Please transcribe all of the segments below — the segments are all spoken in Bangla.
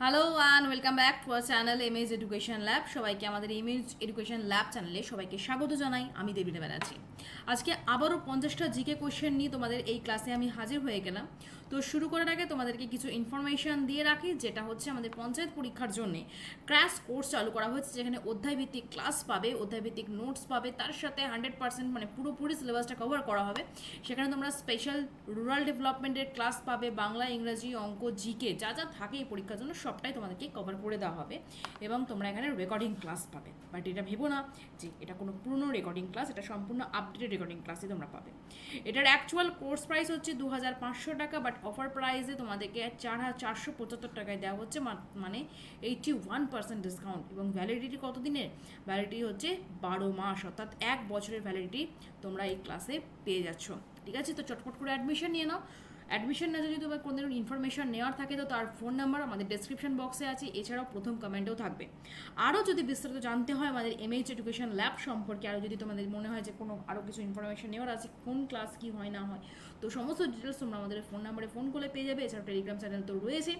Hello one welcome back to our channel MAJ education lab সবাইকে আমাদের এমএজ এডুকেশন ল্যাব চ্যানেলে সবাইকে স্বাগত জানাই। আমি দেবীনা ব্যানার্জি। আজকে আবারও পঞ্চাশটা জিকে কোশ্চেন নিয়ে তোমাদের এই ক্লাসে আমি হাজির হয়ে গেলাম। তো শুরু করার আগে তোমাদেরকে কিছু ইনফরমেশন দিয়ে রাখি, যেটা হচ্ছে আমাদের পঞ্চায়েত পরীক্ষার জন্য ক্র্যাশ কোর্স চালু করা হয়েছে, যেখানে অধ্যায়ভিত্তিক ক্লাস পাবে, অধ্যায়ভিত্তিক নোটস পাবে, তার সাথে হান্ড্রেড পার্সেন্ট মানে পুরোপুরি সিলেবাসটা কভার করা হবে। সেখানে তোমরা স্পেশাল রুরাল ডেভেলপমেন্টের ক্লাস পাবে, বাংলা, ইংরাজি, অঙ্ক জিকে যা যা থাকে এই পরীক্ষার জন্য সবটাই তোমাদেরকে কভার করে দেওয়া হবে। এবং তোমরা এখানে রেকর্ডিং ক্লাস পাবে। বাট এটা ভেবো না যে এটা কোনো পুরনো রেকর্ডিং ক্লাস এটা সম্পূর্ণ আপডেটেড রেকর্ডিং ক্লাসে তোমরা পাবে। এটার অ্যাকচুয়াল কোর্স প্রাইস হচ্ছে দু হাজার পাঁচশো টাকা বাট অফার প্রাইসে তোমাদেরকে চার হাজার চারশো পঁচাত্তর টাকায় দেওয়া হচ্ছে মানে এইটি ওয়ান পার্সেন্ট ডিসকাউন্ট এবং ভ্যালিডিটি কতদিনের ভ্যালিডিটি হচ্ছে বারো মাস, অর্থাৎ এক বছরের ভ্যালিডিটি তোমরা এই ক্লাসে পেয়ে যাচ্ছ। ঠিক আছে? তো চটপট করে অ্যাডমিশন নিয়ে নাও। অ্যাডমিশন না যদি তোমার কোনো ইনফরমেশন নেওয়ার থাকে, তো তার ফোন নাম্বার আমাদের ডেসক্রিপশন বক্সে আছে। এছাড়াও প্রথম কমেন্টেও থাকবে। আরও যদি বিস্তারিত জানতে হয় আমাদের এমএইচ এডুকেশন ল্যাব সম্পর্কে, আরও যদি তোমাদের মনে হয় যে কোনো আরও কিছু ইনফরমেশন নেওয়ার আছে, কোন ক্লাস কী হয় না হয়, তো সমস্ত ডিটেলস তোমরা আমাদের ফোন নাম্বারে ফোন করে পেয়ে যাবে। এছাড়াও টেলিগ্রাম চ্যানেল তো রয়েছে।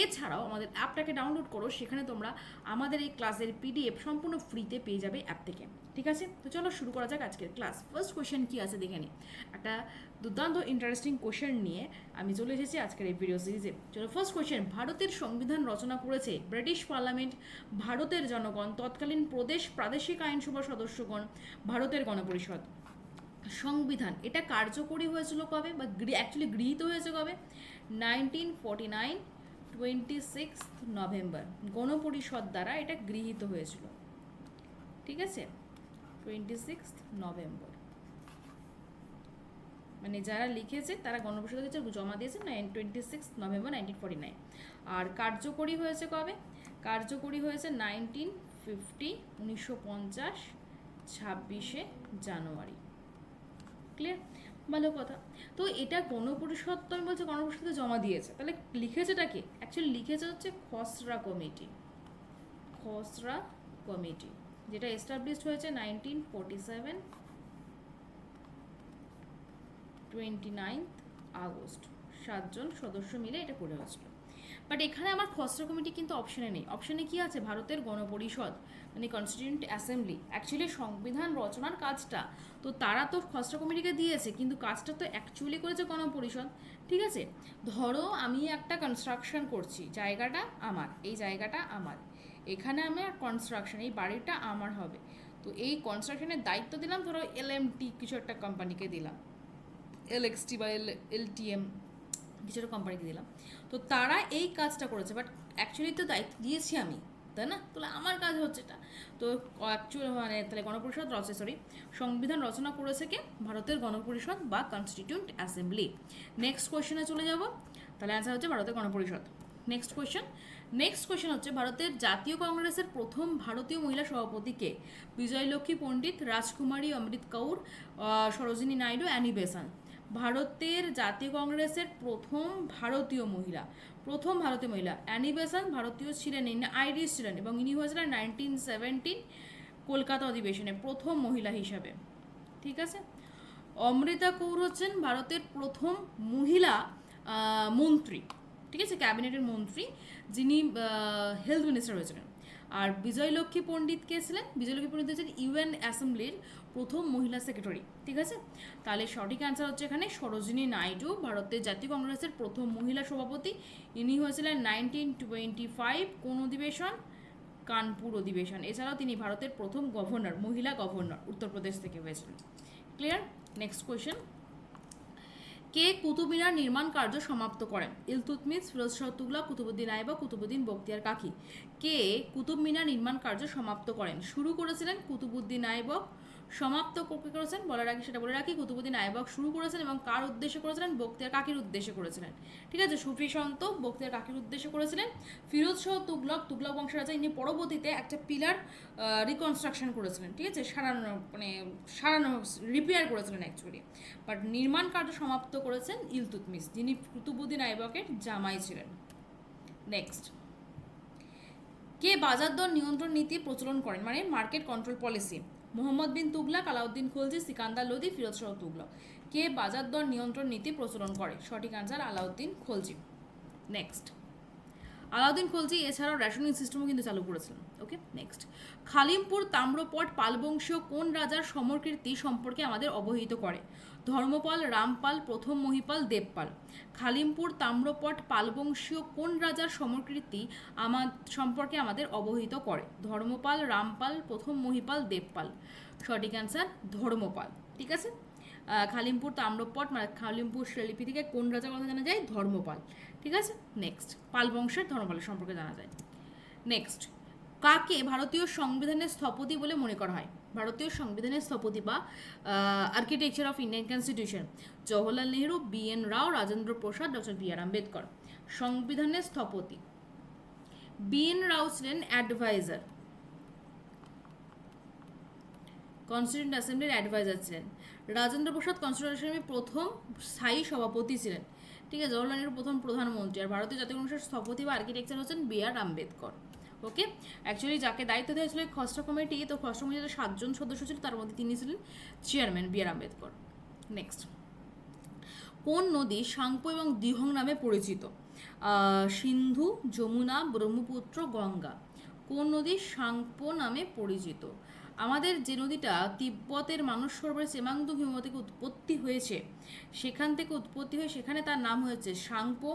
এছাড়াও আমাদের অ্যাপটাকে ডাউনলোড করো, সেখানে তোমরা আমাদের এই ক্লাসের পিডিএফ সম্পূর্ণ ফ্রিতে পেয়ে যাবে অ্যাপ থেকে। ঠিক আছে? তো চলো শুরু করা যাক আজকের ক্লাস ফার্স্ট কোয়েশ্চেন কী আছে দেখে নিই একটা দুর্দান্ত ইন্টারেস্টিং কোয়েশ্চেন নিয়ে আমি চলে এসেছি আজকের এই ভিডিও সিরিজে চলো ফার্স্ট কোয়েশ্চেন ভারতের সংবিধান রচনা করেছে ব্রিটিশ পার্লামেন্ট ভারতের জনগণ, তৎকালীন প্রদেশ প্রাদেশিক আইনসভার সদস্যগণ, ভারতের গণপরিষদ। সংবিধান, এটা কার্যকরী হয়েছিল কবে বা অ্যাকচুয়ালি গৃহীত হয়েছে কবে? Nineteen forty nine twenty six November গণপরিষদ দ্বারা এটা গৃহীত হয়েছিল। ঠিক আছে? টোয়েন্টি সিক্স নভেম্বর মানে যারা লিখেছে, তারা গণপরিষদের কাছে জমা দিয়েছে nine twenty six November nineteen forty nine আর কার্যকরী হয়েছে কবে? কার্যকরী হয়েছে নাইনটিন ফিফটি উনিশশো পঞ্চাশ, ছাব্বিশে জানুয়ারি। ক্লিয়ার ভালো কথা। তো এটা গণপরিষদ তো আমি বলছি, গণপরিষদে জমা দিয়েছে। তাহলে লিখেছেটা কি? অ্যাকচুয়ালি লিখেছে হচ্ছে খসড়া কমিটি। খসড়া কমিটি। যেটা এস্টাবলিশড হয়েছে nineteen forty seven twenty ninth August. সাতজন সদস্য মিলে এটা করে হয়েছিল বাট এখানে আমার খসড়া কমিটি কিন্তু অপশনে নেই। অপশনে কি আছে? ভারতের গণপরিষদ মানে কনস্টিটিউন্ট অ্যাসেম্বলি অ্যাকচুয়ালি সংবিধান রচনার কাজটা, তো তারা তো খসড়া কমিটিকে দিয়েছে, কিন্তু কাজটা তো অ্যাকচুয়ালি করেছে গণপরিষদ। ঠিক আছে? ধরো আমি একটা কনস্ট্রাকশন করছি, জায়গাটা আমার, এই জায়গাটা আমার। এখানে আমার কনস্ট্রাকশন এই বাড়িটা আমার হবে। তো এই কনস্ট্রাকশনের দায়িত্ব দিলাম, ধরো এল কিছু একটা কোম্পানিকে দিলাম। এলএক্সটি বা এল এলটিএম কিছু একটা কোম্পানিকে দিলাম। তো তারা এই কাজটা করেছে বাট অ্যাকচুয়ালি তো দায়িত্ব দিয়েছি আমি, তাই না? তাহলে আমার কাজ হচ্ছে এটা। তো অ্যাকচুয়াল মানে তাহলে গণপরিষদ রচে সরি সংবিধান রচনা করেছে কে? ভারতের গণপরিষদ বা কনস্টিটিউন্ট অ্যাসেম্বলি নেক্সট কোয়েশ্চেনে চলে যাব। তাহলে অ্যান্সার হচ্ছে ভারতের গণপরিষদ। নেক্সট কোয়েশ্চেন নেক্সট কোয়েশ্চেন হচ্ছে ভারতের জাতীয় কংগ্রেসের প্রথম ভারতীয় মহিলা সভাপতিকে বিজয়লক্ষ্মী পণ্ডিত, রাজকুমারী অমৃত কৌর সরোজিনী নাইডু, অ্যানি বেসান। ভারতের জাতীয় কংগ্রেসের প্রথম ভারতীয় মহিলা, প্রথম ভারতীয় মহিলা। অ্যানি ভারতীয় ছিলেন, ইনি আইরিশ ছিলেন এবং ইনি হয়েছিলেন নাইনটিন সেভেন্টিন কলকাতা অধিবেশনে প্রথম মহিলা হিসাবে। ঠিক আছে? অমৃতা কৌর হচ্ছেন ভারতের প্রথম মহিলা মন্ত্রী। ঠিক আছে? ক্যাবিনেটের মন্ত্রী, যিনি হেলথ মিনিস্টার হয়েছিলেন। আর বিজয়লক্ষ্মী পণ্ডিত কে ছিলেন? বিজয়লক্ষ্মী পণ্ডিত হচ্ছেন ইউএন অ্যাসেম্বলির প্রথম মহিলা সেক্রেটারি, ঠিক আছে? তাহলে সঠিক অ্যান্সার হচ্ছে এখানে সরোজিনী নাইডু, ভারতের জাতীয় কংগ্রেসের প্রথম মহিলা সভাপতি। ইনি হয়েছিলেন নাইনটিন টোয়েন্টি ফাইভ কোন অধিবেশন? কানপুর অধিবেশন। এছাড়াও তিনি ভারতের প্রথম গভর্নর মহিলা গভর্নর উত্তরপ্রদেশ থেকে হয়েছিলেন। ক্লিয়ার নেক্সট কোয়েশ্চেন কে কুতুব মিনার নির্মাণ কার্য সমাপ্ত করেন? ইলতুতমিস ফিরোজ শাহ তুগলা কুতুবুদ্দিন আইবা কুতুবুদ্দিন বক্তিয়ার কাকি। কে কুতুব মিনার নির্মাণ কার্য সমাপ্ত করেন? শুরু করেছিলেন কুতুবুদ্দিন আইবক সমাপ্ত করেছেন, বলার আগে সেটা বলে রাখি, কুতুবুদ্দিন আইবক শুরু করেছেন এবং কার উদ্দেশ্যে করেছিলেন? বখতিয়ার কাকির উদ্দেশ্যে করেছিলেন। ঠিক আছে, সুফি সন্ত বখতিয়ার কাকির উদ্দেশ্যে করেছিলেন, ফিরোজ শাহ তুগলক তুগলক বংশের রাজা ইনি পরবর্তীতে একটা পিলার রিকনস্ট্রাকশন করেছিলেন, ঠিক আছে? সারানো মানে সারানো রিপেয়ার করেছিলেন অ্যাকচুয়ালি বাট নির্মাণ কার্য সমাপ্ত করেছেন ইলতুতমিস যিনি কুতুবুদ্দিন আইবকের জামাই ছিলেন। নেক্সট কে বাজার দর নিয়ন্ত্রণ নীতি প্রচলন করেন? মানে market control policy Mohammad bin Tughlaq Alauddin Khilji, Sikandar Lodi Firoz Shah Tughlaq. কে বাজার দর নিয়ন্ত্রণ নীতি প্রচলন করে? সঠিক আনসার আলাউদ্দিন খলজি। নেক্সট আলাউদ্দিন খলজি এছাড়াও রেশনিং সিস্টেমও কিন্তু চালু করেছিলেন। ওকে নেক্সট খালিমপুর তাম্রপট পালবংশীয় কোন রাজার সমরকীর্তি সম্পর্কে আমাদের অবহিত করে? ধর্মপাল, রামপাল, প্রথম মহিপাল, দেবপাল। খালিমপুর, তাম্রপট, পালবংশীয় কোন রাজার সমকৃতি আমার, সম্পর্কে আমাদের অবহিত করে? ধর্মপাল, রামপাল, প্রথম মহিপাল, দেবপাল। সঠিক অ্যান্সার ধর্মপাল। ঠিক আছে? খালিমপুর, তাম্রপট মানে খালিমপুর শিলালিপি থেকে কোন রাজার কথা জানা যায়? ধর্মপাল। ঠিক আছে? নেক্সট পাল বংশের ধর্মপালের সম্পর্কে জানা যায়। নেক্সট কাকে ভারতীয় সংবিধানের স্থপতি বলে মনে করা হয়? ভারতীয় সংবিধানের স্থপতি বা architecture of Indian constitution Jawaharlal Nehru B N Rao, Rajendra Prasad, doctor B R Ambedkar. সংবিধানের স্থপতি। বি এন রাও ছিলেন অ্যাডভাইজার কনস্টিটিউন্ট অ্যাসেম্বলির অ্যাডভাইজার ছিলেন। রাজেন্দ্র প্রসাদ কনস্টিটিউন্ট অ্যাসেম্বলির প্রথম স্থায়ী সভাপতি ছিলেন। ঠিক আছে, জওহরলাল নেহরু প্রথম প্রধানমন্ত্রী। আর ভারতীয় জাতীয় কংগ্রেসের স্থপতি বা আর্কিটেকচার হচ্ছেন B R Ambedkar. Okay actually যাকে দায়িত্ব দেওয়া ছিল খসড়া কমিটি, তো খসড়া কমিটিতে সাতজন সদস্য ছিল, তার মধ্যে তিনি ছিলেন chairman B R Ambedkar next কোন নদী সাংপো এবং দিহং নামে পরিচিত? সিন্ধু, যমুনা, ব্রহ্মপুত্র, গঙ্গা। কোন নদী সাংপো নামে পরিচিত? আমাদের যে নদীটা তিব্বতের মানস সরোবরের চেমাংদু হিম থেকে উৎপত্তি হয়েছে, সেখান থেকে উৎপত্তি হয়ে সেখানে তার নাম হয়েছে সাংপো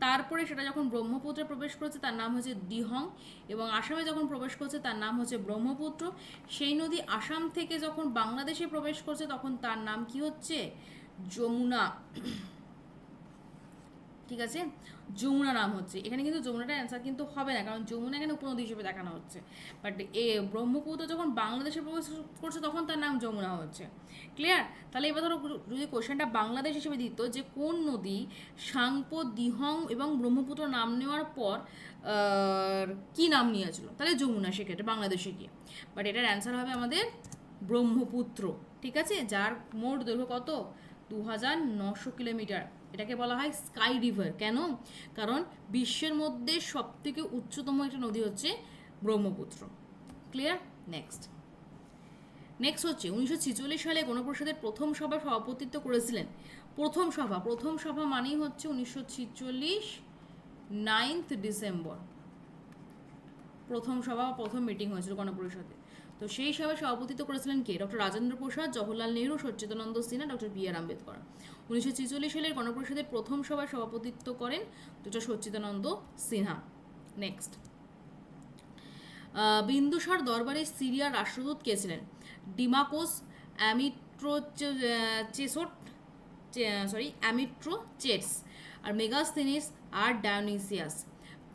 তারপরে সেটা যখন ব্রহ্মপুত্রে প্রবেশ করেছে, তার নাম হচ্ছে দিহং এবং আসামে যখন প্রবেশ করছে, তার নাম হচ্ছে ব্রহ্মপুত্র। সেই নদী আসাম থেকে যখন বাংলাদেশে প্রবেশ করছে, তখন তার নাম কি হচ্ছে? যমুনা। ঠিক আছে? যমুনা নাম হচ্ছে। এখানে কিন্তু যমুনাটা অ্যান্সার কিন্তু হবে না, কারণ যমুনা এখানে উপনদী হিসেবে দেখানো হচ্ছে। বাট এ ব্রহ্মপুত্র যখন বাংলাদেশে প্রবেশ করছে, তখন তার নাম যমুনা হচ্ছে। ক্লিয়ার তাহলে এবার ধরো যদি কোশ্চেনটা বাংলাদেশ হিসেবে দিত যে কোন নদী সাংপো, দিহং এবং ব্রহ্মপুত্র নাম নেওয়ার পর কি নাম নিয়েছিল? তাহলে যমুনা সেক্ষেত্রে বাংলাদেশে গিয়ে। বাট এটার অ্যান্সার হবে আমাদের ব্রহ্মপুত্র। ঠিক আছে? যার মোট দৈর্ঘ্য কত? দু হাজার নশো কিলোমিটার। এটাকে বলা হয় স্কাই রিভার। কেন? কারণ বিশ্বের মধ্যে সবথেকে উচ্চতম একটা নদী হচ্ছে ব্রহ্মপুত্র। ক্লিয়ার নেক্সট নেক্সট হচ্ছে, উনিশশো সালে গণপরিষদের প্রথম সভা সভাপতিত্ব করেছিলেন। প্রথম সভা প্রথম সভা মানেই হচ্ছে উনিশশো ছিচল্লিশ নাইন্থ ডিসেম্বর প্রথম সভা প্রথম মিটিং হয়েছিল গণপরিষদে। তো সেই সভায় সভাপতিত্ব করেছিলেন কে? Doctor Rajendra Prasad, Jawaharlal Nehru, Sachchidananda Sinha, doctor B R Ambedkar. উনিশশো ছিচল্লিশ সালের গণপরিষদের প্রথম সভায় সভাপতিত্ব করেন ডক্টর সচ্চিদানন্দ সিনহা। নেক্সট বিন্দুসার দরবারে সিরিয়ার রাষ্ট্রদূত কে ছিলেন? Deimachus Amitrochates sorry Amitrochates আর মেগাস্থেনিস আর ডায়োনিসিয়াস।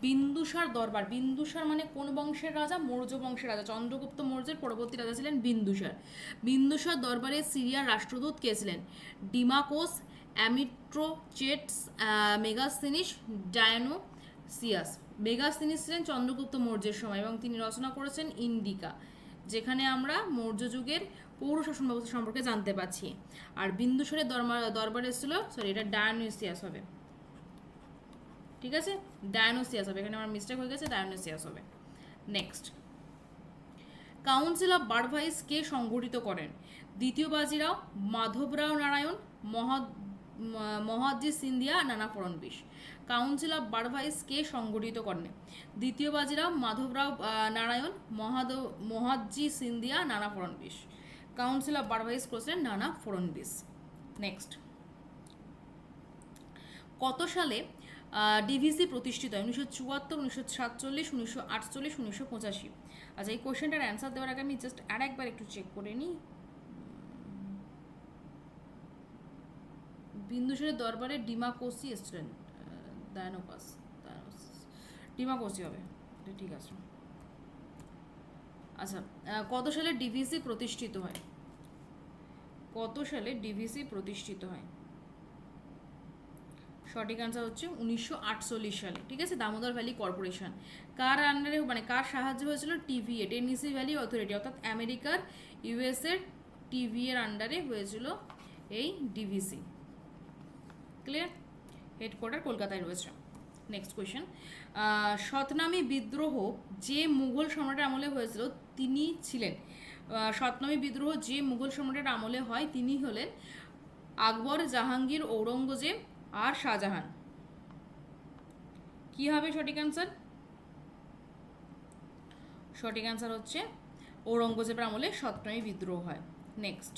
বিন্দুসার দরবার। বিন্দুসার মানে কোন বংশের রাজা? মৌর্য বংশের রাজা। চন্দ্রগুপ্ত মৌর্যের পরবর্তী রাজা ছিলেন বিন্দুসার। বিন্দুসার দরবারে সিরিয়ার রাষ্ট্রদূত কে ছিলেন? ডিমাকোস, অ্যামিট্রোচেটস মেগাসিনিস মেগাস্থেনিস ডায়নোসিয়াস। মেগাস্থেনিস ছিলেন চন্দ্রগুপ্ত মৌর্যের সময় এবং তিনি রচনা করেছেন ইন্ডিকা, যেখানে আমরা মৌর্য যুগের পৌর শাসন ব্যবস্থা সম্পর্কে জানতে পারছি। আর বিন্দুসারের দরবার দরবারে ছিল সরি এটা ডায়োনিসিয়াস হবে। ঠিক আছে? ডায়োনোসিয়াস হবে। এখানে আমার মিস্টেক হয়ে গেছে ডায়োনোসিয়াস হবে। নেক্সট কাউন্সিল অফ বারভাইস কে সংগঠিত করেন? দ্বিতীয় বাজিরাও মাধবরাও নারায়ণ, মহৎ মহাজি সিন্ধিয়া নানা ফড়নবিশ। কাউন্সিল অফ বারভাইস কে সংগঠিত করেন? দ্বিতীয় বাজিরাও মাধবরাও নারায়ণ মহাদেব মহাজি সিন্ধিয়া নানা ফড়নবিশ। কাউন্সিল অফ বারভাইস করেছিলেন নানা ফড়নবিশ। নেক্সট কত সালে ডিভিসি প্রতিষ্ঠিত হয়, উনিশশো চুয়াত্তর, উনিশশো সাতচল্লিশ, উনিশশো আটচল্লিশ, উনিশশো পঁচাশি। আচ্ছা এই কোশ্চেনটার অ্যান্সার দেওয়ার আগে আমি জাস্ট আর একবার একটু চেক করে নিই। বিন্দুসারের দরবারে ডিমাকোসি এসছিলেন ডায়নোপাস ডিমাকোসি হবে ঠিক আছে। আচ্ছা কত সালে ডিভিসি প্রতিষ্ঠিত হয়? কত সালে ডিভিসি প্রতিষ্ঠিত হয়? সঠিক আনসার হচ্ছে উনিশশো আটচল্লিশ সালে ঠিক আছে? Damodar valley corporation. কার আন্ডারে মানে কার সাহায্যে হয়েছিল? টিভিএ টেনিসি ভ্যালি অথরিটি অর্থাৎ আমেরিকার ইউএসএর টিভি এর আন্ডারে হয়েছিল এই ডিভিসি ক্লিয়ার হেডকোয়ার্টার কলকাতায় রয়েছে। নেক্সট কোয়েশ্চেন শতনামী বিদ্রোহ যে মুঘল সম্রাটের আমলে হয়েছিল তিনি ছিলেন। আহ, শতনামী বিদ্রোহ যে মুঘল সম্রাটের আমলে হয় তিনি হলেন আকবর জাহাঙ্গীর ঔরঙ্গজেব আর শাহজাহান। কি হবে সঠিক অ্যান্সার সঠিক অ্যান্সার হচ্ছে ঔরঙ্গজেবের আমলে সপ্তমী বিদ্রোহ হয়। নেক্সট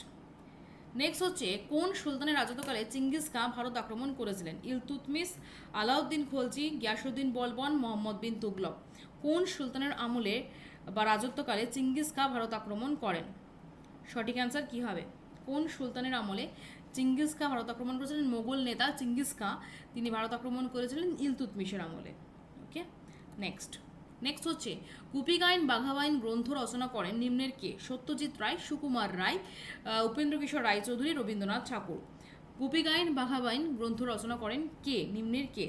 নেক্সট হচ্ছে, কোন সুলতানের রাজত্বকালে চিঙ্গিস খাঁ ভারত আক্রমণ করেছিলেন? ইলতুতমিস আলাউদ্দিন খলজি গিয়াসুদ্দিন বলবন, মোহাম্মদ বিন তুগলক। কোন সুলতানের আমলে বা রাজত্বকালে চিঙ্গিস খাঁ ভারত আক্রমণ করেন? সঠিক অ্যান্সার কী হবে? কোন সুলতানের আমলে চিঙ্গিস খাঁ ভারত আক্রমণ করেছিলেন মোগল নেতা চিঙ্গিস খাঁ। তিনি ভারত আক্রমণ করেছিলেন ইলতুতমিশের আমলে। ওকে নেক্সট নেক্সট হচ্ছে কুপিগাইন বাঘাবাইন গ্রন্থ রচনা করেন নিম্নের কে? সত্যজিৎ রায়, সুকুমার রায় উপেন্দ্র কিশোর রায়চৌধুরী, রবীন্দ্রনাথ ঠাকুর। কুপিগাইন বাঘাবাইন গ্রন্থ রচনা করেন কে? নিম্নের কে?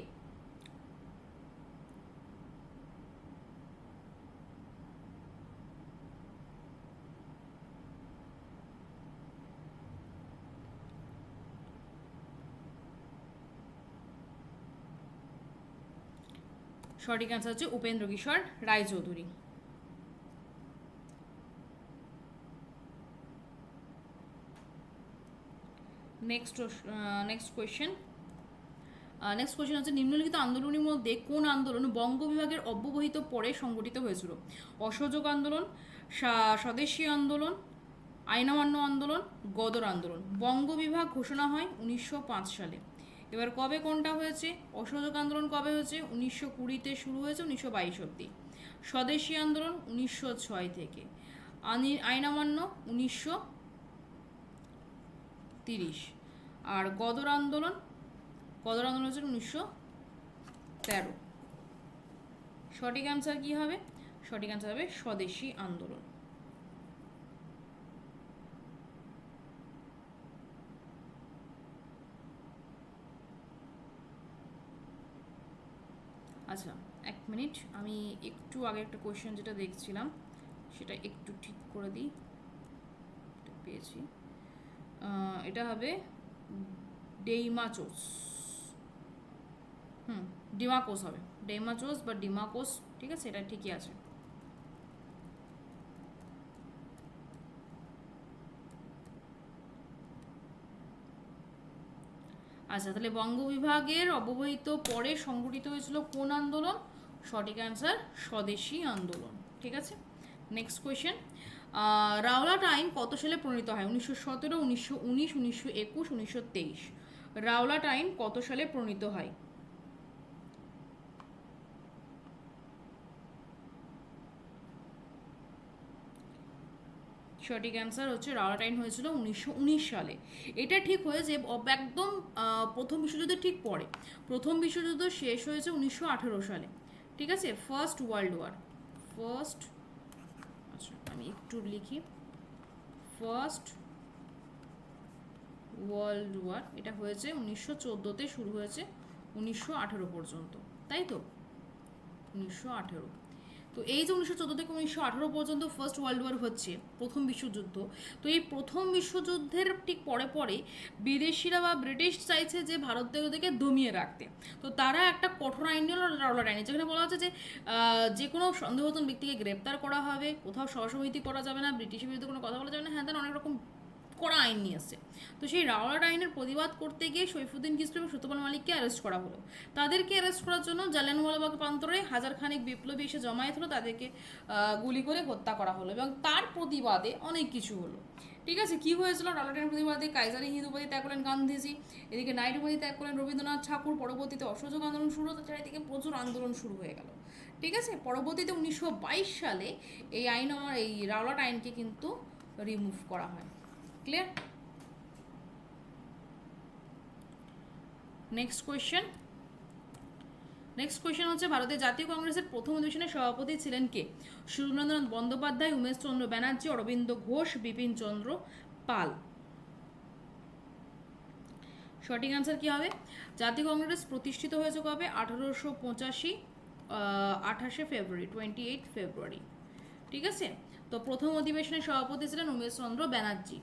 সঠিক অ্যান্সার হচ্ছে Upendra Kishore Roychowdhury. Next next question next question হচ্ছে, নিম্নলিখিত আন্দোলনের মধ্যে কোন আন্দোলন বঙ্গ বিভাগের অব্যবহিত পরে সংগঠিত হয়েছিল? অসহযোগ আন্দোলন স্বা- স্বদেশী আন্দোলন, আইনামান্য আন্দোলন, গদর আন্দোলন। বঙ্গ বিভাগ ঘোষণা হয় উনিশশো পাঁচ সালে। এবার কবে কোনটা হয়েছে? অসহযোগ আন্দোলন কবে হয়েছে? উনিশশো কুড়িতে শুরু হয়েছে, উনিশশো বাইশ অব্দি স্বদেশী আন্দোলন উনিশশো ছয় থেকে। আনি, আইনামান্য উনিশশো তিরিশ। আর গদর আন্দোলন গদর আন্দোলন হচ্ছে উনিশশো তেরো। সঠিক অ্যান্সার কী হবে? সঠিক অ্যান্সার হবে স্বদেশী আন্দোলন। আচ্ছা এক মিনিট। আমি একটু আগে একটা কোয়েশ্চেন যেটা দেখছিলাম, সেটা একটু ঠিক করে দিই। পেয়েছি। এটা হবে ডেইমাচোস। হুম, ডিমাকোস হবে। ডেইমাচোস বা ডিমাকোস, ঠিক আছে? এটা ঠিকই আছে। আচ্ছা তাহলে বঙ্গ বিভাগের অব্যবহিত পরে সংগঠিত হয়েছিল কোন আন্দোলন? সঠিক অ্যান্সার স্বদেশী আন্দোলন। ঠিক আছে? নেক্সট কোয়েশ্চেন রাওলাট আইন কত সালে প্রণীত হয়? উনিশশো সতেরো, উনিশশো উনিশ, উনিশশো একুশ, উনিশশো তেইশ। রাওলাট আইন কত সালে প্রণীত হয়? সঠিক অ্যান্সার হচ্ছে রাওলাট আইন হয়েছিল উনিশশো উনিশ সালে। এটা ঠিক হয়েছে একদম প্রথম বিশ্বযুদ্ধের ঠিক পরে। প্রথম বিশ্বযুদ্ধ শেষ হয়েছে উনিশশো আঠেরো সালে। ঠিক আছে? ফার্স্ট ওয়ার্ল্ড ওয়ার ফার্স্ট আচ্ছা আমি একটু লিখি। ফার্স্ট ওয়ার্ল্ড ওয়ার এটা হয়েছে উনিশশো চোদ্দোতে শুরু হয়েছে, উনিশশো আঠেরো পর্যন্ত। তাই তো? উনিশশো আঠেরো। তো এই যে উনিশশো চোদ্দ থেকে উনিশশো আঠেরো পর্যন্ত ফার্স্ট ওয়ার্ল্ড ওয়ার হচ্ছে, প্রথম বিশ্বযুদ্ধ, তো এই প্রথম বিশ্বযুদ্ধের ঠিক পরে পরে বিদেশিরা বা ব্রিটিশ চাইছে যে ভারতীয়দেরকে দমিয়ে রাখতে। তো তারা একটা কঠোর আইন রাওলাট আইনে যেখানে বলা হচ্ছে যে যে কোনো সন্দেহতন ব্যক্তিকে গ্রেপ্তার করা হবে, কোথাও সহসমিতি করা যাবে না ব্রিটিশের বিরুদ্ধে কোনো কথা বলা যাবে না হ্যাঁ অনেক রকম কড়া আইন নিয়ে এসছে। তো সেই রাওলাট আইনের প্রতিবাদ করতে গিয়ে সৈফুদ্দিন কিস্টু এবং সুতপাল মালিককে অ্যারেস্ট করা হলো। তাদেরকে অ্যারেস্ট করার জন্য জালিয়ানওয়ালাবাগ প্রান্তরে হাজার খানেক বিপ্লবী এসে জমায়েত হলো, তাদেরকে গুলি করে হত্যা করা হলো এবং তার প্রতিবাদে অনেক কিছু হলো। ঠিক আছে? কি হয়েছিল? রাওলাট আইনের প্রতিবাদে কাইজারি হিন্দ উপাধি ত্যাগ করলেন গান্ধীজি, এদিকে নাইট উপাধি ত্যাগ করলেন রবীন্দ্রনাথ ঠাকুর, পরবর্তীতে অসহযোগ আন্দোলন শুরু হতো চারিদিকে প্রচুর আন্দোলন শুরু হয়ে গেল। ঠিক আছে? পরবর্তীতে উনিশশো বাইশ সালে এই আইন আমার, এই রাওলাট আইনকে কিন্তু রিমুভ করা হয়। Clear next question next question হচ্ছে, ভারতের জাতীয় কংগ্রেসের প্রথম অধিবেশনের সভাপতি ছিলেন কে? সুরেন্দ্রনাথ বন্দ্যোপাধ্যায় উমেশ চন্দ্র ব্যানার্জি, অরবিন্দ ঘোষ, বিপিন চন্দ্র পাল। সঠিক অ্যান্সার কি হবে? জাতীয় কংগ্রেস প্রতিষ্ঠিত হয়েছে কবে? আঠারোশো পঁচাশি আঠাশে ফেব্রুয়ারি টোয়েন্টি এইট ফেব্রুয়ারি। ঠিক আছে? তো প্রথম অধিবেশনের সভাপতি ছিলেন উমেশ চন্দ্র ব্যানার্জি।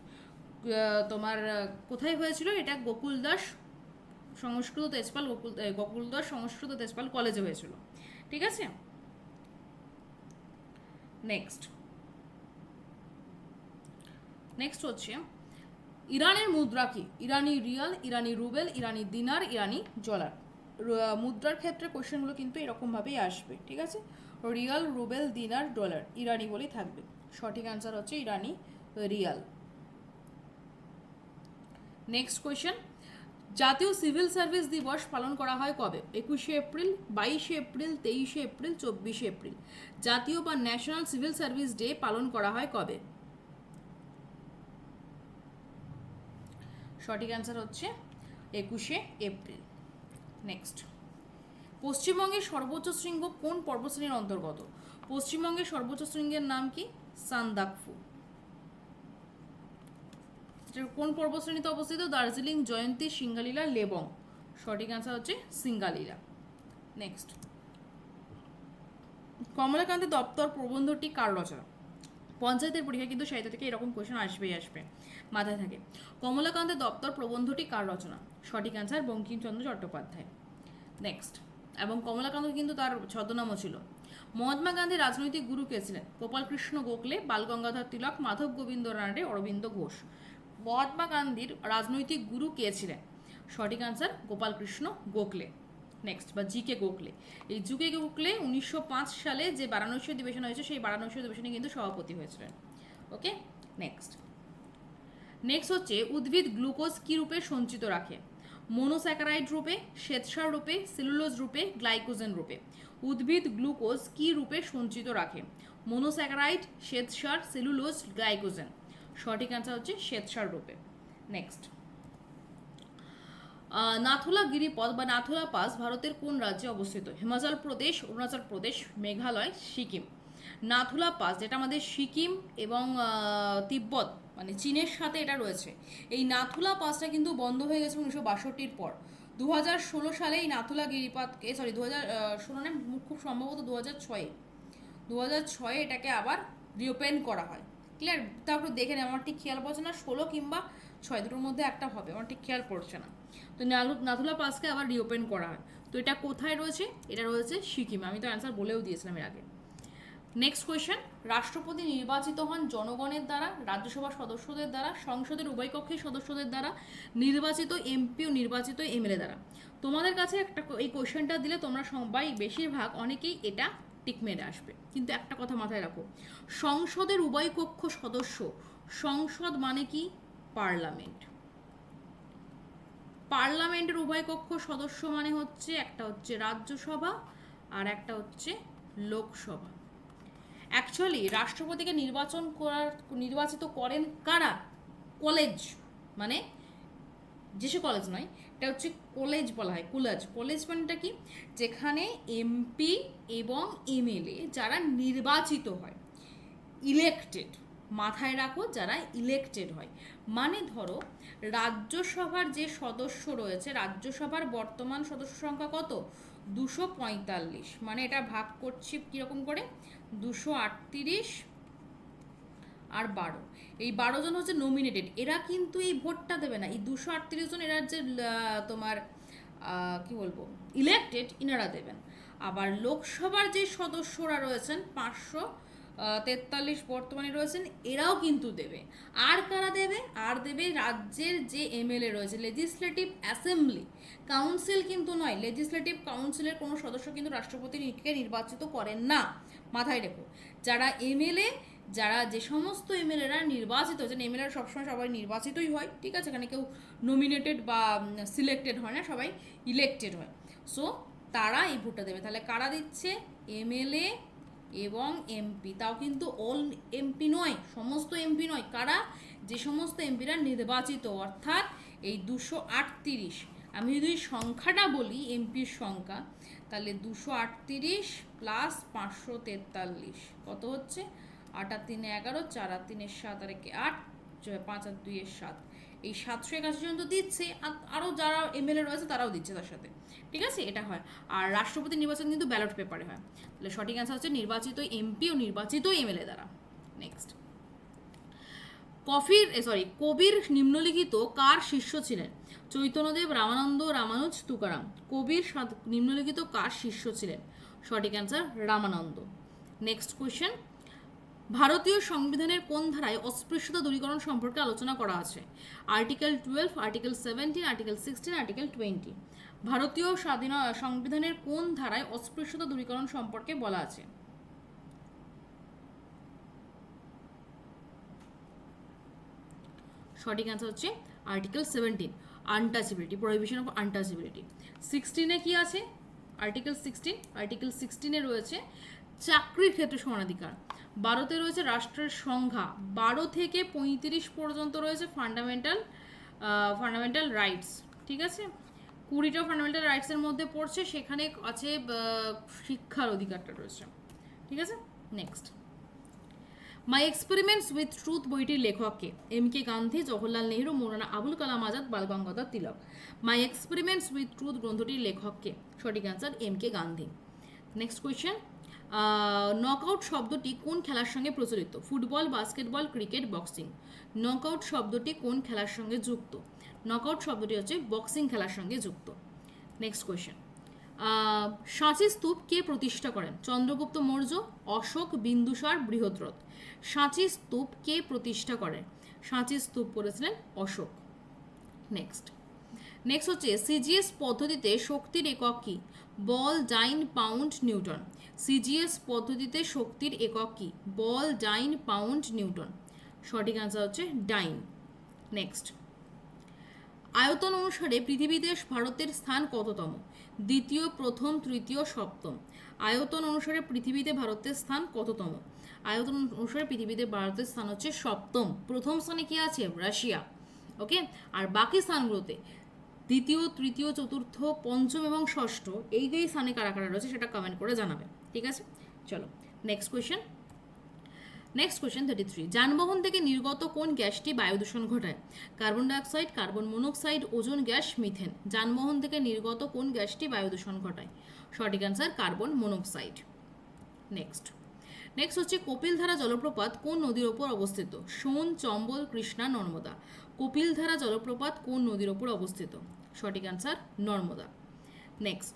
তোমার কোথায় হয়েছিল? এটা গোকুল দাস সংস্কৃত তেজপাল গোকুল গোকুল দাস সংস্কৃত তেজপাল কলেজে হয়েছিল। ঠিক আছে? নেক্সট নেক্সট হচ্ছে, ইরানের মুদ্রা কি? ইরানি রিয়াল, ইরানি রুবেল, ইরানি দিনার, ইরানি ডলার মুদ্রার ক্ষেত্রে কোশ্চেনগুলো কিন্তু এরকমভাবেই আসবে, ঠিক আছে? রিয়াল, রুবেল, দিনার, ডলার, ইরানি বলেই থাকবে। সঠিক অ্যান্সার হচ্ছে ইরানি, রিয়াল। নেক্সট কোয়েশ্চেন জাতীয় সিভিল সার্ভিস দিবস পালন করা হয় কবে? একুশে এপ্রিল, বাইশে এপ্রিল, তেইশে এপ্রিল, চব্বিশে এপ্রিল। জাতীয় বা ন্যাশনাল সিভিল সার্ভিস ডে পালন করা হয় কবে? সঠিক অ্যান্সার হচ্ছে একুশে এপ্রিল। নেক্সট পশ্চিমবঙ্গের সর্বোচ্চ শৃঙ্গ কোন পর্বতশ্রেণীর অন্তর্গত? পশ্চিমবঙ্গের সর্বোচ্চ শৃঙ্গের নাম কি? সান্দাকফু। কোন পর্বতশ্রেণীতে অবস্থিত? দার্জিলিং, জয়ন্তী, সিঙ্গালীলা, লেবং। সঠিক অ্যান্সার হচ্ছে সিঙ্গালীলা। নেক্সট কমলাকান্তের দপ্তর প্রবন্ধটি কার রচনা? পঞ্চায়েতের পরীক্ষা কিন্তু সাহিত্য থেকে এরকম কোয়েশন আসবেই আসবে, মাথায় থাকে। কমলাকান্তের দপ্তর প্রবন্ধটি কার রচনা? সঠিক অ্যান্সার বঙ্কিমচন্দ্র চট্টোপাধ্যায়। নেক্সট এবং কমলাকান্ত কিন্তু তার ছদ্মনামও ছিল। মহাত্মা গান্ধী রাজনৈতিক গুরু কে ছিলেন? গোপাল কৃষ্ণ গোখলে বালগঙ্গাধর তিলক, মাধব গোবিন্দ রানাডে অরবিন্দ ঘোষ। মহাত্মা গান্ধীর রাজনৈতিক গুরু কে ছিলেন? সঠিক আনসার গোপালকৃষ্ণ গোখলে। নেক্সট বা জি কে গোখলে। এই জুকে গোখলে উনিশশো পাঁচ সালে যে বারাণসী অধিবেশন হয়েছে, সেই বারাণসী অধিবেশনে কিন্তু সভাপতি হয়েছিলেন। ওকে নেক্সট নেক্সট হচ্ছে উদ্ভিদ গ্লুকোজ কী রূপে সঞ্চিত রাখে? মনোস্যাকারাইড রূপে, শ্বেতসার রূপে, সেলুলোজ রূপে, গ্লাইকোজেন রূপে। উদ্ভিদ গ্লুকোজ কী রূপে সঞ্চিত রাখে? মনোস্যাকারাইড, শ্বেতসার, সেলুলোজ, গ্লাইকোজেন। সঠিক অ্যান্সার হচ্ছে শ্বেতসার রূপে। নেক্সট নাথুলা গিরিপথ বা নাথুলা পাস ভারতের কোন রাজ্যে অবস্থিত? হিমাচল প্রদেশ, অরুণাচল প্রদেশ, মেঘালয়, সিকিম। নাথুলা পাস, যেটা আমাদের সিকিম এবং তিব্বত মানে চীনের সাথে এটা রয়েছে। এই নাথুলা পাসটা কিন্তু বন্ধ হয়ে গেছে উনিশশো বাষট্টির পর। দু হাজার ষোলো সালে এই নাথুলা গিরিপথকে সরি দু হাজার ষোলো না, খুব সম্ভবত দু হাজার ছয়ে। দু হাজার ছয়ে এটাকে আবার রিওপেন করা হয়। ক্লিয়ার তারপর দেখে নেই আমার ঠিক খেয়াল পড়ছে না, ষোলো কিংবা ছয়, দুটোর মধ্যে একটা হবে, আমার ঠিক খেয়াল পড়ছে না। তো নালু নাথুলা পাসকে আবার রিওপেন করা হয়। তো এটা কোথায় রয়েছে? এটা রয়েছে সিকিমে। আমি তো অ্যান্সার বলেও দিয়েছিলাম এর আগে। নেক্সট কোয়েশ্চেন রাষ্ট্রপতি নির্বাচিত হন জনগণের দ্বারা রাজ্যসভার সদস্যদের দ্বারা, সংসদের উভয় কক্ষের সদস্যদের দ্বারা, নির্বাচিত এমপি ও নির্বাচিত এমএলএ দ্বারা। তোমাদের কাছে একটা এই কোয়েশ্চেনটা দিলে তোমরা সবাই বেশিরভাগ অনেকেই এটা টিক মেরে আসবে। কিন্তু একটা কথা মাথায় রাখো, সংসদের উভয় কক্ষ সদস্য, সংসদ মানে কি? পার্লামেন্ট। পার্লামেন্টের উভয় কক্ষ সদস্য মানে হচ্ছে একটা হচ্ছে রাজ্যসভা আর একটা হচ্ছে লোকসভা। অ্যাকচুয়ালি রাষ্ট্রপতিকে নির্বাচন করার, নির্বাচিত করেন কারা? কলেজ মানে যেসব কলেজ নয় এটা হচ্ছে কলেজ বলা হয়, কলেজ। কলেজ মানেটা কি? যেখানে এমপি এবং এমএলএ যারা নির্বাচিত হয় ইলেকটেড মাথায় রাখো যারা ইলেকটেড হয়। মানে ধরো, রাজ্যসভার যে সদস্য রয়েছে, রাজ্যসভার বর্তমান সদস্য সংখ্যা কত? দুশো পঁয়তাল্লিশ। মানে এটা ভাগ করছি কীরকম করে? দুশো আটত্রিশ আর বারো। এই বারো জন হচ্ছে নমিনেটেড এরা কিন্তু এই ভোটটা দেবে না। এই দুশো আটত্রিশ জন এরা যে তোমার কি বলব ইলেক্টেড ইনারা দেবেন। আবার লোকসভার যে সদস্যরা রয়েছেন, পাঁচশো তেতাল্লিশ বর্তমানে রয়েছেন, এরাও কিন্তু দেবে। আর কারা দেবে? আর দেবে রাজ্যের যে এমএলএ রয়েছে লেজিসলেটিভ অ্যাসেম্বলি কাউন্সিল কিন্তু নয়। লেজিসলেটিভ কাউন্সিলের কোনো সদস্য কিন্তু রাষ্ট্রপতিকে নির্বাচিত করেন না। মাথায় রেখো। যারা এমএলএ যারা যে সমস্ত এমএলএরা নির্বাচিত হচ্ছেন এমএলএরা সবসময় সবাই নির্বাচিতই হয়, ঠিক আছে? এখানে কেউ নমিনেটেড বা সিলেক্টেড হয় না, সবাই ইলেক্টেড হয়। সো তারা এই ভোটটা দেবে। তাহলে কারা দিচ্ছে? এমএলএ এবং এমপি। তাও কিন্তু অল এমপি নয়, সমস্ত এমপি নয়। কারা? যে সমস্ত এমপিরা নির্বাচিত, অর্থাৎ এই দুশো আটত্রিশ। আমি যদি সংখ্যাটা বলি, এমপির সংখ্যা, তাহলে দুশো আটত্রিশ প্লাস পাঁচশো তেতাল্লিশ। কত হচ্ছে? আট আর তিনে এগারো, চার আর তিনের সাত, আর একে আট পাঁচ আর দুইয়ের সাত। এই সাতশো একাশি জন তো দিচ্ছে, আর আরও যারা এমএলএ রয়েছে তারাও দিচ্ছে তার সাথে। ঠিক আছে? এটা হয়। আর রাষ্ট্রপতি নির্বাচন কিন্তু ব্যালট পেপারে হয়। তাহলে সঠিক অ্যান্সার হচ্ছে নির্বাচিত এমপি ও নির্বাচিত এমএলএ দ্বারা। নেক্সট কফির সরি কবির নিম্নলিখিত কার শিষ্য ছিলেন? চৈতন্যদেব, রামানন্দ, রামানুজ, তুকারাম। কবির নিম্নলিখিত কার শিষ্য ছিলেন? সঠিক অ্যান্সার রামানন্দ। নেক্সট কোয়েশ্চেন ভারতীয় সংবিধানের কোন ধারায় অস্পৃশ্যতা দূরীকরণ সম্পর্কে আলোচনা করা আছে? Article twelve article seventeen article sixteen article twenty ভারতীয় স্বাধীন সংবিধানের কোন ধারায় অস্পৃশ্যতা দূরীকরণ সম্পর্কে বলা আছে? সঠিক অ্যান্সার হচ্ছে article seventeen untouchability prohibition of untouchability সিক্সটিনে কি আছে? আর্টিকেল সিক্সটিন আর্টিকেল সিক্সটিনে রয়েছে চাকরির ক্ষেত্রে সমানাধিকার বারোতে রয়েছে রাষ্ট্রের সংজ্ঞা বারো থেকে পঁয়ত্রিশ পর্যন্ত রয়েছে ফান্ডামেন্টাল ফান্ডামেন্টাল রাইটস ঠিক আছে? কুড়িটা ফান্ডামেন্টাল রাইটসের মধ্যে পড়ছে, সেখানে আছে শিক্ষার অধিকারটা রয়েছে। ঠিক আছে? Next my experiments with truth বইটির লেখককে M K Gandhi, Jawaharlal Nehru, Maulana Abul Kalam Azad Bal Gangadhar Tilak. My experiments with truth গ্রন্থটির লেখককে সঠিক answer M K Gandhi. Next question knockout শব্দটি কোন খেলার সঙ্গে প্রচলিত? Football basketball cricket boxing knockout শব্দটি কোন খেলার সঙ্গে যুক্ত? নকআউট শব্দটি হচ্ছে বক্সিং খেলার সঙ্গে যুক্ত। নেক্সট কোয়েশ্চেন সাঁচি স্তূপ কে প্রতিষ্ঠা করেন? চন্দ্রগুপ্ত মৌর্য, অশোক, বিন্দুসার, বৃহদ্রথ। সাঁচি স্তূপ কে প্রতিষ্ঠা করেন সাঁচি স্তূপ করেছিলেন অশোক। নেক্সট নেক্সট হচ্ছে সিজিএস পদ্ধতিতে শক্তির একক কি? বল ডাইন পাউন্ড নিউটন। সিজিএস পদ্ধতিতে শক্তির একক কি? বল, ডাইন, পাউন্ড, নিউটন। সঠিক অ্যান্সার হচ্ছে ডাইন। নেক্সট আয়তন অনুসারে পৃথিবীতে ভারতের স্থান কততম? দ্বিতীয়, প্রথম, তৃতীয়, সপ্তম। আয়তন অনুসারে পৃথিবীতে ভারতের স্থান কততম? আয়তন অনুসারে পৃথিবীতে ভারতের স্থান হচ্ছে সপ্তম। প্রথম স্থানে কি আছে? রাশিয়া। ওকে আর বাকি স্থানগুলোতে দ্বিতীয়, তৃতীয়, চতুর্থ, পঞ্চম এবং ষষ্ঠ, এই যেই স্থানে কারা কারা রয়েছে সেটা কমেন্ট করে জানাবে। ঠিক আছে? চলো next question next question thirty three যানবাহন থেকে নির্গত কোন গ্যাসটি বায়ু দূষণ ঘটায়? Carbon dioxide carbon monoxide ozone gas methane যানবাহন থেকে নির্গত কোন গ্যাসটি বায়ু দূষণ ঘটায়? সঠিক answer carbon monoxide next next হচ্ছে কপিলধারা জলপ্রপাত কোন নদীর ওপর অবস্থিত? সোন, চম্বল, কৃষ্ণা, নর্মদা। কপিলধারা জলপ্রপাত কোন নদীর ওপর অবস্থিত? সঠিক অ্যান্সার নর্মদা। নেক্সট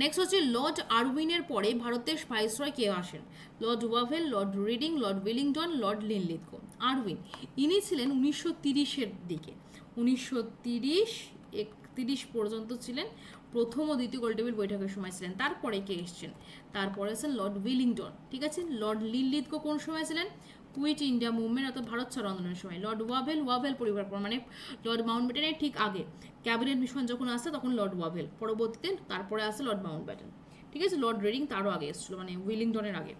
নেক্সট হচ্ছে লর্ড আরউইনের পরে ভারতের ভাইসরয় কে আসেন? Lord Wavell lord Reading lord Willingdon lord Linlithgow Irwin ইনি ছিলেন উনিশশো তিরিশের দিকে। উনিশশো তিরিশ, একতিরিশ পর্যন্ত ছিলেন। প্রথম ও দ্বিতীয় গোলটেবিল বৈঠকের সময় ছিলেন। তারপরে কে এসছেন? তারপরে আছেন লর্ড উইলিংটন ঠিক আছে? লর্ড লিনলিথগো কোন সময় ছিলেন? কুইট ইন্ডিয়া মুভমেন্ট অর্থাৎ ভারত ছাড়ো আন্দোলনের সময়। লর্ড ওয়াভেল ওয়াভেল পরিবার পর মানে লর্ড মাউন্টব্যাটেনের ঠিক আগে। ক্যাবিনেট মিশন যখন আসে, তখন লর্ড ওয়াভেল। পরবর্তীতে তারপরে আসে লর্ড মাউন্টব্যাটেন। ঠিক আছে? লর্ড রেডিং তারও আগে এসেছিল মানে উইলিংটনের আগে।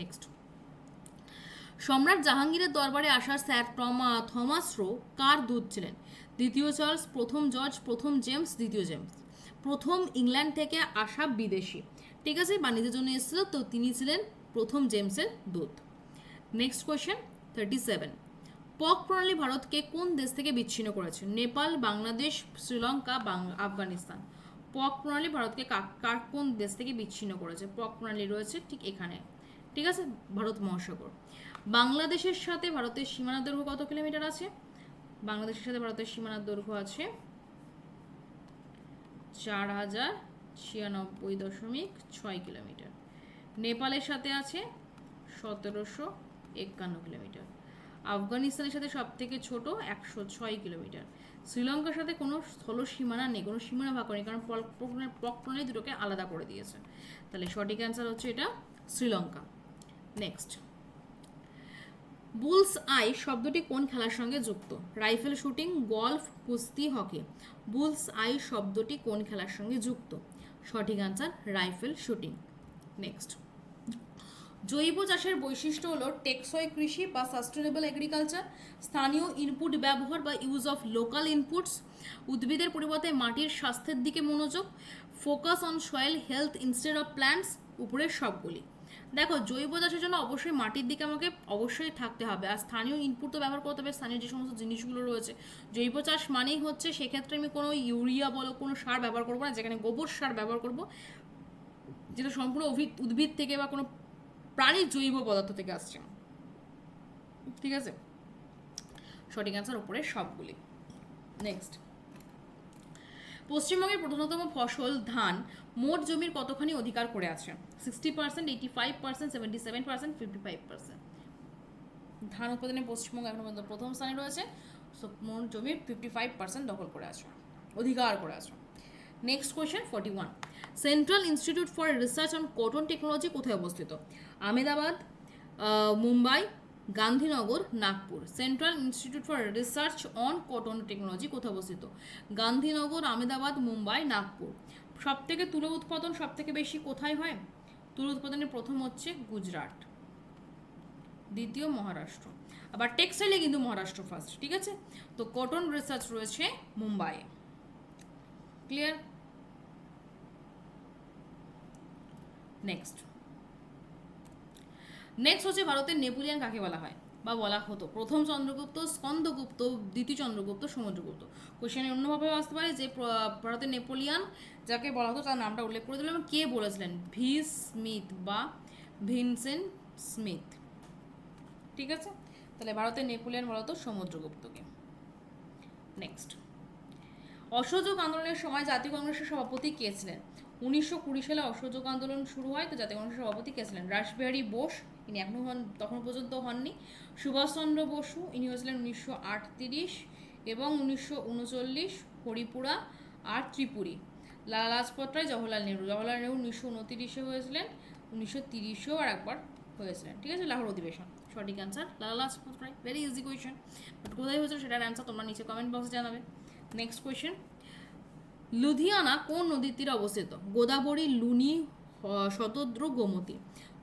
নেক্সট সম্রাট জাহাঙ্গীরের দরবারে আসা স্যার টমা, থমাস রো কার দূত ছিলেন? দ্বিতীয় চার্লস, প্রথম জর্জ, প্রথম জেমস, দ্বিতীয় জেমস। প্রথম ইংল্যান্ড থেকে আসা বিদেশি। ঠিক আছে? বাণিজ্যের জন্য এসেছিল, তো তিনি ছিলেন প্রথম জেমসের দূত। Next question thirty seven Palk প্রণালী ভারতকে কোন দেশ থেকে বিচ্ছিন্ন করেছে? নেপাল, বাংলাদেশ, শ্রীলঙ্কা আফগানিস্তান। পক প্রণালী ভারতকে কার কোন দেশ থেকে বিচ্ছিন্ন করেছে? পক প্রণালী রয়েছে ঠিক এখানে। ঠিক আছে? ভারত মহাসাগর। বাংলাদেশের সাথে ভারতের সীমানা দৈর্ঘ্য কত কিলোমিটার আছে? বাংলাদেশের সাথে ভারতের সীমানার দৈর্ঘ্য আছে চার হাজার ছিয়ানব্বই দশমিক ছয় কিলোমিটার। নেপালের সাথে আছে সতেরোশো একান্ন কিলোমিটার। আফগানিস্তানের সাথে সব থেকে ছোট একশো ছয় কিলোমিটার। শ্রীলঙ্কার সাথে কোনো স্থল সীমানা নেই, কোনো সীমানা ভাগ করেনি কারণ পক প্রণালী দুটোকে আলাদা করে দিয়েছে। তাহলে সঠিক অ্যান্সার হচ্ছে এটা শ্রীলঙ্কা। নেক্সট বুলস আই শব্দটি কোন খেলার সঙ্গে যুক্ত? রাইফেল শুটিং, গলফ, কুস্তি, হকি। বুলস আই শব্দটি কোন খেলার সঙ্গে যুক্ত? সঠিক আনসার রাইফেল শুটিং। নেক্সট জৈব চাষের বৈশিষ্ট্য হলো টেকসই কৃষি বা সাস্টেনেবল এগ্রিকালচার স্থানীয় ইনপুট ব্যবহার বা ইউজ অফ লোকাল ইনপুটস উদ্ভিদের পরিবর্তে মাটির স্বাস্থ্যের দিকে মনোযোগ focus on soil health instead of plants উপরের সবগুলি। দেখো, জৈব চাষের জন্য অবশ্যই মাটির দিকে আমাকে অবশ্যই থাকতে হবে। আর স্থানীয় ইনপুট তো ব্যবহার করতে হবে, স্থানীয় যে সমস্ত জিনিসগুলো রয়েছে। জৈব চাষ মানেই হচ্ছে সেক্ষেত্রে আমি কোনো ইউরিয়া বলো, কোনো সার ব্যবহার করব না, যেখানে গোবর সার ব্যবহার করব, যেটা সম্পূর্ণ উদ্ভিদ থেকে বা কোনো প্রাণীর জৈব পদার্থ থেকে আসছে। ঠিক আছে? সঠিক অ্যান্সার উপরে সবগুলি। নেক্সট পশ্চিমবঙ্গের প্রধানতম ফসল ধান, মোট জমির কতখানি অধিকার করে আছে? Sixty percent eighty five percent seventy seven percent fifty five percent ধান উৎপাদনে পশ্চিমবঙ্গ এখন পর্যন্ত প্রথম স্থানে রয়েছে। মোট জমির ফিফটি ফাইভ পার্সেন্ট দখল করে আছে, অধিকার করে আছে। Next question forty one central institute for research on cotton technology কোথায় অবস্থিত? Ahmedabad Mumbai, Gandhinagar, Nagpur. Central institute for research on cotton technology কোথায় অবস্থিত? গান্ধীনগর, আহমেদাবাদ, মুম্বাই, নাগপুর। সব থেকে তুলো উৎপাদন সব থেকে বেশি কোথায় হয়? তুলো উৎপাদনের প্রথম হচ্ছে গুজরাট। দ্বিতীয় মহারাষ্ট্র। আবার টেক্সটাইলে কিন্তু মহারাষ্ট্র ফার্স্ট ঠিক আছে? তো কটন রিসার্চ রয়েছে মুম্বাই ক্লিয়ার নেক্সট নেক্সট হচ্ছে ভারতের নেপোলিয়ান কাকে বলা হয়? বা বলা হতো। প্রথম চন্দ্রগুপ্ত, স্কন্দগুপ্ত, দ্বিতীয় চন্দ্রগুপ্ত, সমুদ্রগুপ্ত। কোশ্চেনে অন্যভাবে আসতে পারে যে ভারতের নেপোলিয়ান যাকে বলা হতো, তার নামটা উল্লেখ করে দিলাম। কে বলেছিলেন? ভি স্মিথ বা ভিনসেন্ট স্মিথ। ঠিক আছে? তাহলে ভারতের নেপোলিয়ান বলা হতো সমুদ্রগুপ্তকে। নেক্সট অসহযোগ আন্দোলনের সময় জাতীয় কংগ্রেসের সভাপতি কে ছিলেন? উনিশশো কুড়ি সালে অসহযোগ আন্দোলন শুরু হয়, তো জাতীয় কংগ্রেসের সভাপতি কে ছিলেন? রাসবিহারী বোস, ইনি এখনও হন, তখন পর্যন্ত হননি। সুভাষচন্দ্র বসু, ইনি হয়েছিলেন উনিশশো আটত্রিশ এবং উনিশশো উনচল্লিশ, হরিপুরা আর ত্রিপুরী। লালা লাজপত রায়, জওহরলাল নেহরু। জওহরলাল নেহরু উনিশশো উনতিরিশে হয়েছিলেন, উনিশশো তিরিশেও আর একবার হয়েছিলেন। ঠিক আছে, লাহোর অধিবেশন। সঠিক answer Lala Lajpat Rai. Very easy question but কোথায় হয়েছিল সেটার অ্যান্সার তোমরা নিচে কমেন্ট বক্সে জানাবে। নেক্সট কোয়েশ্চেন লুধিয়ানা কোন নদীর তীরে অবস্থিত? গোদাবরী, লুনি শতদ্রু, গোমতী।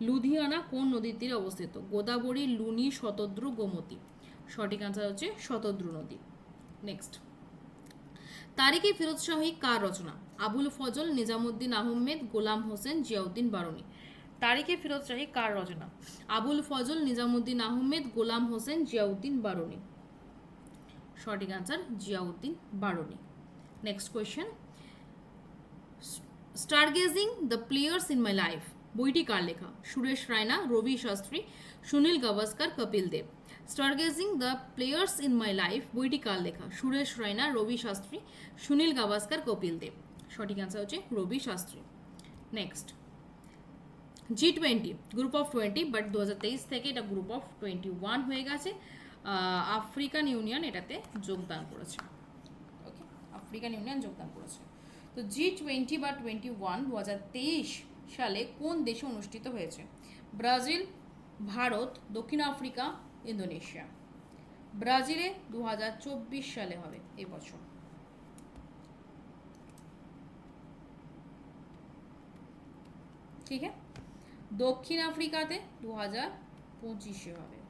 লুধিয়ানা কোন নদীর তীরে অবস্থিত? গোদাবরী, লুনি, শতদ্রু, গোমতী। সঠিক আনসার হচ্ছে শতদ্রু নদী। নেক্সট তারিখে ফিরোজ শাহী কার রচনা? আবুল ফজল, নিজামুদ্দিন আহমেদ, গোলাম হোসেন, জিয়াউদ্দিন বারুনি। তারিখে ফিরোজ শাহী কার রচনা? আবুল ফজল, নিজামুদ্দিন আহমেদ, গোলাম হোসেন, জিয়াউদ্দিন বারুনি। সঠিক answer Ziauddin Barani. Next question stargazing the players in my life বইটি কার লেখা? Suresh Raina, Ravi Shastri, Sunil Gavaskar, Kapil Dev. Stargazing the players in my life বইটি কার লেখা? সুরেশ রায়না, রবি শাস্ত্রী, সুনীল গাভাস্কার, কপিল দেব। সঠিক অ্যান্সার হচ্ছে Ravi Shastri. Next G twenty group of twenty but দু হাজার তেইশ থেকে এটা গ্রুপ অফ টোয়েন্টি ওয়ান হয়ে গেছে। আফ্রিকান ইউনিয়ন এটাতে যোগদান করেছে। ওকে আফ্রিকান ইউনিয়ন যোগদান করেছে। তো জি টোয়েন্টি বা টোয়েন্টি ওয়ান দু হাজার তেইশ সালে কোন দেশে অনুষ্ঠিত হয়েছে? ব্রাজিল, ভারত, দক্ষিণ আফ্রিকা, ইন্দোনেশিয়া। ব্রাজিলে দু হাজার চব্বিশ সালে হবে এবছর ঠিক আছে? দক্ষিণ আফ্রিকাতে দু হাজার পঁচিশে হবে।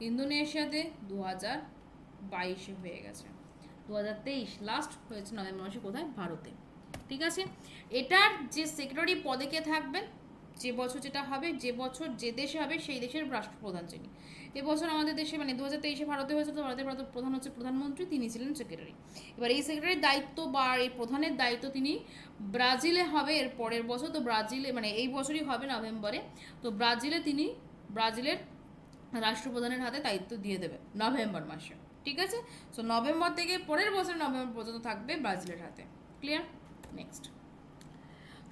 ইন্দোনেশিয়াতে দু হাজার বাইশে হয়ে গেছে। দু হাজার তেইশ লাস্ট হয়েছে নভেম্বর মাসে, কোথায়? ভারতে। ঠিক আছে? এটার যে সেক্রেটারি পদে কে থাকবেন যে বছর যেটা হবে, যে বছর যে দেশে হবে, সেই দেশের রাষ্ট্রপ্রধান যিনি। এবছর আমাদের দেশে মানে দু হাজার তেইশে ভারতে হয়েছে, তো ভারতের প্রধান- প্রধান হচ্ছে প্রধানমন্ত্রী, তিনি ছিলেন সেক্রেটারি এবার এই সেক্রেটারির দায়িত্ব বা এই প্রধানের দায়িত্ব তিনি ব্রাজিলে হবে এর পরের বছর, তো ব্রাজিলে মানে এই বছরই হবে নভেম্বরে, তো ব্রাজিলে তিনি, ব্রাজিলের রাষ্ট্রপ্রধানের হাতে দায়িত্ব দিয়ে দেবে নভেম্বর মাসে, ঠিক আছে? সো নভেম্বর থেকে পরের বছর নভেম্বর পর্যন্ত থাকবে ব্রাজিলের হাতে ক্লিয়ার নেক্সট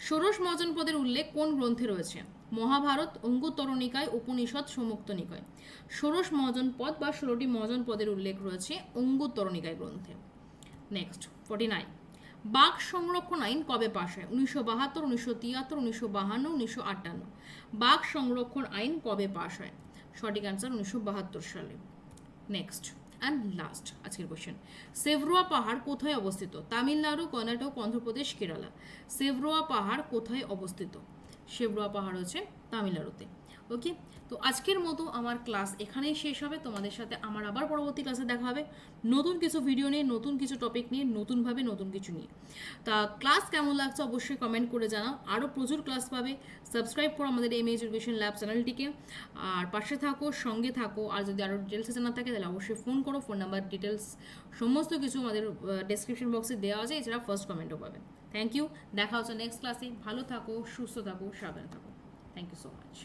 ষোড়শ মহাজন পদের উল্লেখ কোন গ্রন্থে রয়েছে? মহাভারত অঙ্গুত্তরণিকায় উপনিষদ সমুক্ত নিকায় ষোড়শ মহাজন পদ বা ষোলোটি মহাজন পদের উল্লেখ রয়েছে অঙ্গুত্তরণিকায় গ্রন্থে। নেক্সট ফর্টি নাইন বাঘ সংরক্ষণ আইন কবে পাশ হয়? উনিশশো বাহাত্তর, উনিশশো তিয়াত্তর, উনিশশো বাহান্ন, উনিশশো আটান্ন। বাঘ সংরক্ষণ আইন কবে পাশ হয়? সঠিক অ্যান্সার উনিশশো বাহাত্তর সালে। নেক্সট অ্যান্ড লাস্ট আজকের কোশ্চেন সেভরোয়া পাহাড় কোথায় অবস্থিত? তামিলনাড়ু, কর্ণাটক, অন্ধ্রপ্রদেশ, কেরালা। সেভরোয়া পাহাড় কোথায় অবস্থিত? সেভরোয়া পাহাড় হচ্ছে তামিলনাড়ুতে। ওকে তো আজকের মতো আমার ক্লাস এখানেই শেষ হবে। তোমাদের সাথে আমার আবার পরবর্তী ক্লাসে দেখা হবে। নতুন কিছু ভিডিও নিয়ে, নতুন কিছু টপিক নিয়ে, নতুনভাবে নতুন কিছু নিয়ে। তা ক্লাস কেমন লাগছে অবশ্যই কমেন্ট করে জানাও। আরও প্রচুর ক্লাস পাবে। সাবস্ক্রাইব করো আমাদের এম এডুকেশন ল্যাব চ্যানেলটিকে আর পাশে থাকো, সঙ্গে থাকো। আর যদি আরও ডিটেলসে জানা থাকে, তাহলে অবশ্যই ফোন করো। ফোন নাম্বার ডিটেলস সমস্ত কিছু আমাদের ডেসক্রিপশন বক্সে দেওয়া আছে। এছাড়া ফার্স্ট কমেন্টও পাবে। থ্যাংক ইউ দেখা হচ্ছে নেক্সট ক্লাসে ভালো থাকো, সুস্থ থাকো, সাবধানে থাকো। Thank you so much